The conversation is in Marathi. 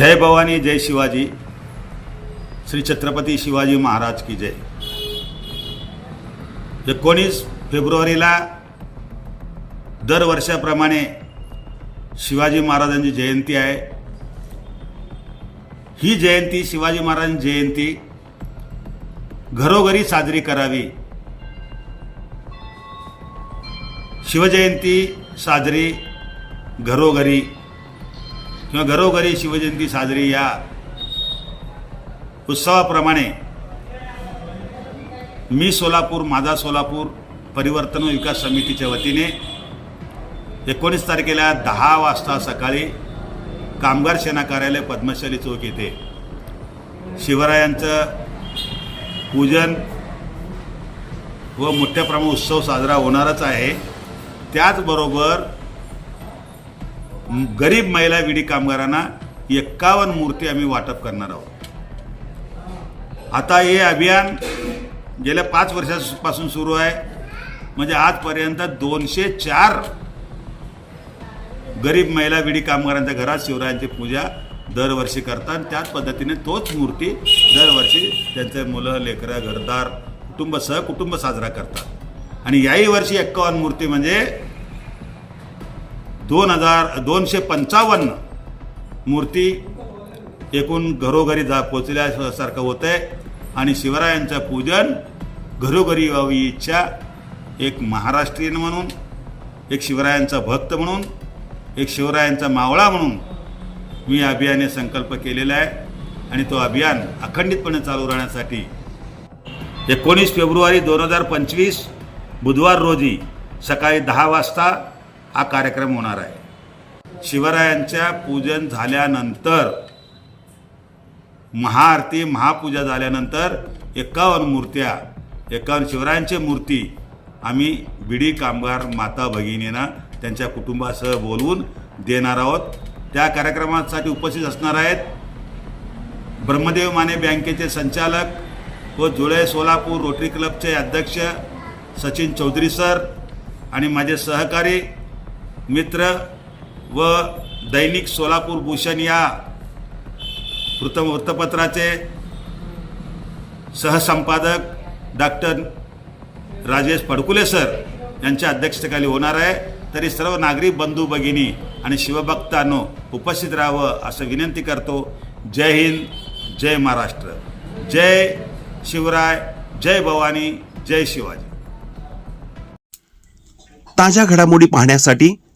जय भवानी जय शिवाजी। श्री छत्रपती शिवाजी महाराज की जय। एकोणीस फेब्रुवारीला दरवर्षाप्रमाणे शिवाजी महाराजांची जयंती आहे. ही जयंती शिवाजी महाराजांची जयंती घरोघरी साजरी करावी. शिवजयंती साजरी घरोघरी किंवा घरोघरी शिवजयंती साजरी या उत्सवाप्रमाणे मी सोलापूर माझा सोलापूर परिवर्तन विकास समितीच्या वतीने एकोणीस तारखेला दहा वाजता सकाळी कामगार सेना कार्यालय पद्मशाली चौक येथे शिवरायांचं पूजन व मोठ्या प्रमाणात उत्सव साजरा होणारच आहे. त्याचबरोबर गरीब महिला विडी कामगारांना एक्कावन्न मूर्ती आम्ही वाटप करणार आहोत. आता हे अभियान गेल्या पाच वर्षापासून सुरू आहे. म्हणजे आजपर्यंत दोनशे चार गरीब महिला विडी कामगारांच्या घरात शिवरायांची पूजा दरवर्षी करतात. त्याच पद्धतीने तोच मूर्ती दरवर्षी त्यांचे मुलं लेकरं घरदार कुटुंब सहकुटुंब साजरा करतात. आणि याही वर्षी एक्कावन्न मूर्ती म्हणजे दोन हजार दोनशे पंचावन्न मूर्ती एकूण घरोघरी जा पोचल्यासारखं होतं आहे आणि शिवरायांचं पूजन घरोघरी व्हावी इच्छा एक महाराष्ट्रीयन म्हणून एक शिवरायांचा भक्त म्हणून एक शिवरायांचा मावळा म्हणून मी अभियाने संकल्प केलेला आहे. आणि तो अभियान अखंडितपणे चालू राहण्यासाठी एकोणीस फेब्रुवारी दोन हजार पंचवीस बुधवार रोजी सकाळी दहा वाजता हा कार्यक्रम होणार आहे. शिवरायांच्या पूजन झाल्यानंतर महाआरती महापूजा झाल्यानंतर एकावन्न मूर्त्या एकावन्न शिवरायांची मूर्ती आम्ही बिडी कामगार माता भगिनींना त्यांच्या कुटुंबासह बोलवून देणार आहोत. त्या कार्यक्रमासाठी उपस्थित असणार आहेत ब्रह्मदेव माने बँकेचे संचालक व जुळे सोलापूर रोटरी क्लबचे अध्यक्ष सचिन चौधरी सर आणि माझे सहकारी मित्र व दैनिक सोलापूर भूषण या वृत्त वृत्तपत्राचे सहसंपादक डॉक्टर राजेश फडकुले सर यांच्या अध्यक्षतेखाली होणार आहे. तरी सर्व नागरिक बंधू भगिनी आणि शिवभक्तांनो उपस्थित राहावं असं विनंती करतो. जय हिंद जय महाराष्ट्र. जय शिवराय जय भवानी जय शिवाजी. ताज्या घडामोडी पाहण्यासाठी